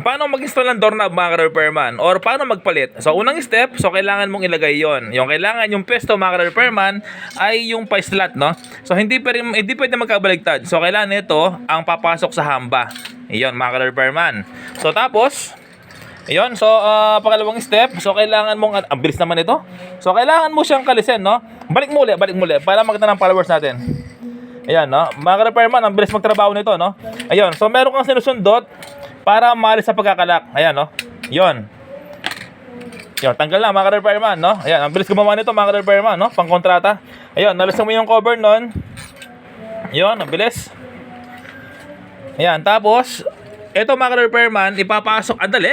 Paano mag-install ng doorknob mga repairman or paano magpalit? So unang step, so kailangan mong ilagay 'yon. Yung kailangan yung pesto mga repairman ay yung pa-slot, no? So hindi pa rin, hindi pwede magkabaligtad. So kailangan nito ang papasok sa hamba. Iyon mga repairman. So tapos Ayun, so ah, pangalawang step, so kailangan mong, ang bilis naman ito. So kailangan mo siyang kalisin, no? Balik mo ulit, balik mo ulit, para maganda ng followers natin. Ayan, no? Mga repairman, ang bilis magtrabaho nito, no? Ayun, so meron kang sinusundot para maalis sa pagkakalak. Ayan, no? Yun. Yun, tanggal na mga repairman, no? Ayan, ang bilis gumawa nito mga repairman, no? Pang kontrata. Ayun, nalisan mo yung cover nun. Yun, ang bilis. Ayan, tapos, ito mga repairman, ipapasok, ang dali.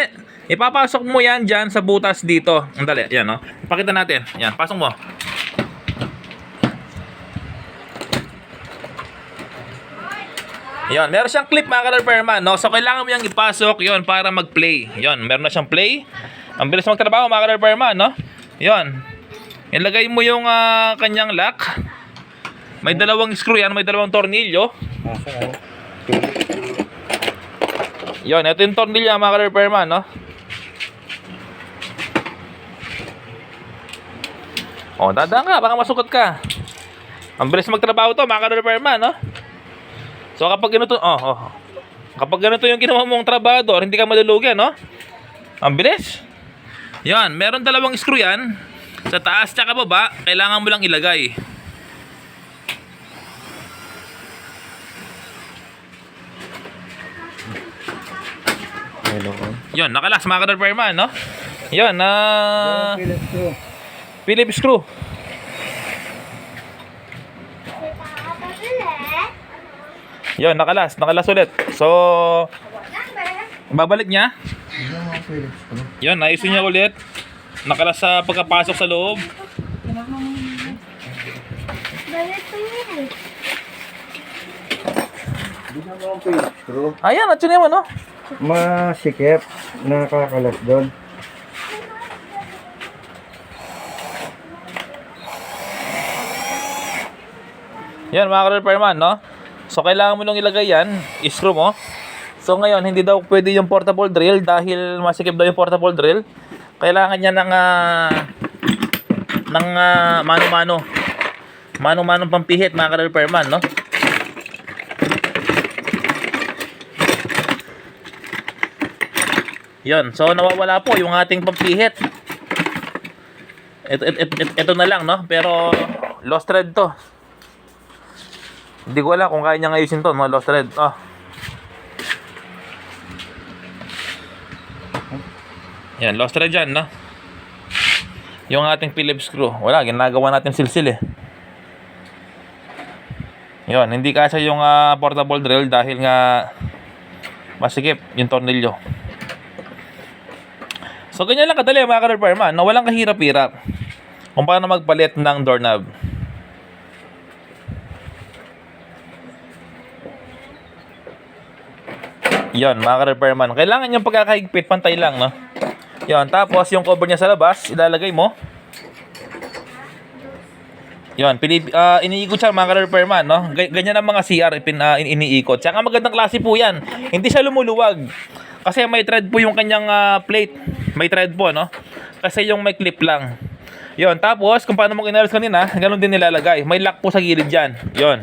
Ipapasok mo yan dyan sa butas dito. Ang dali, yan, no? Ipakita natin. Yan, pasok mo. Yon, meron siyang clip mga ka-repairman, no? So kailangan mo yang ipasok 'yon para mag-play. 'Yon, meron na siyang play. Ang bilis magtrabaho mga ka-repairman, no? 'Yon. Ilagay mo yung ah, kanyang lock. May dalawang screw yan, may dalawang tornilyo. Yon, ito yung tornilyo mga ka-repairman, no? Oh, dadaan ka, baka masukat ka. Ang bilis magtrabaho to, mga ka-repairman, no? So kapag ganito, oh, oh. Kapag ganito yung ginawa mong trabador, hindi ka malulugi, no? Ang bilis. Yan, meron dalawang screw yan. Sa taas tsaka baba, kailangan mo lang ilagay. Hello. Yon, nakalas mga ka-repairman, no? Yon, na Philips ko. Phillips screw. Yon, nakalas, nakalas ulit. So, babalik niya. Yon, naisin niya ulit. Nakalas sa pagkapasok sa loob. Ayan, at yun naman, no? Masikip. Nakakalas doon. Yan mga ka-repairman, no? So kailangan mo nung ilagay yan, screw mo. So ngayon, hindi daw pwede yung portable drill dahil masikip daw yung portable drill. Kailangan niya ng ah, ng ah, mano-mano. Mano-mano pampihit mga ka-repairman, no? Yan, so nawawala po yung ating pampihit. Ito, ito, ito, ito na lang, no? Pero lost thread to. Hindi ko alam kung kaya niya ayusin to, no? Lost thread. Ah. Yan, lost thread dyan, no? Yung ating Phillips screw. Wala, ginagawa natin silsil eh. Yun, hindi kasya yung ah, portable drill dahil nga masikip yung tornilyo. So, ganyan lang kadali mga ka-repairman, na walang kahirap-hirap kung paano magpalit ng doorknob. Yan, mga ka-repairman. Kailangan yung pagkakahigpit, pantay lang, no? Yan, tapos yung cover niya sa labas, ilalagay mo. Yan, pinip, ah, iniikot siya mga ka-repairman, no? Ga- Ganyan ang mga CR, pin, ah, in- iniikot. Tsaka magandang klase po yan. Hindi siya lumuluwag. Kasi may thread po yung kanyang ah, plate. May thread po, no? Kasi yung may clip lang. Yon, tapos kung paano mo inalis kanina, ganun din nilalagay. May lock po sa gilid diyan. Yon.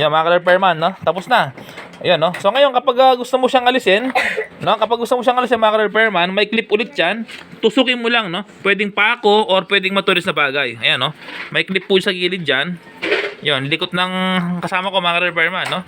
Yan, mga repairman, no? Tapos na. Ayan, no? So ngayon, kapag ah, gusto mo siyang alisin, no? Kapag gusto mo siyang alisin, mga repairman, may clip ulit yan. Tusukin mo lang, no? Pwedeng pako or pwedeng matulis na bagay. Ayan, no? May clip po sa gilid dyan. Yun, likot ng kasama ko, mga repairman, no?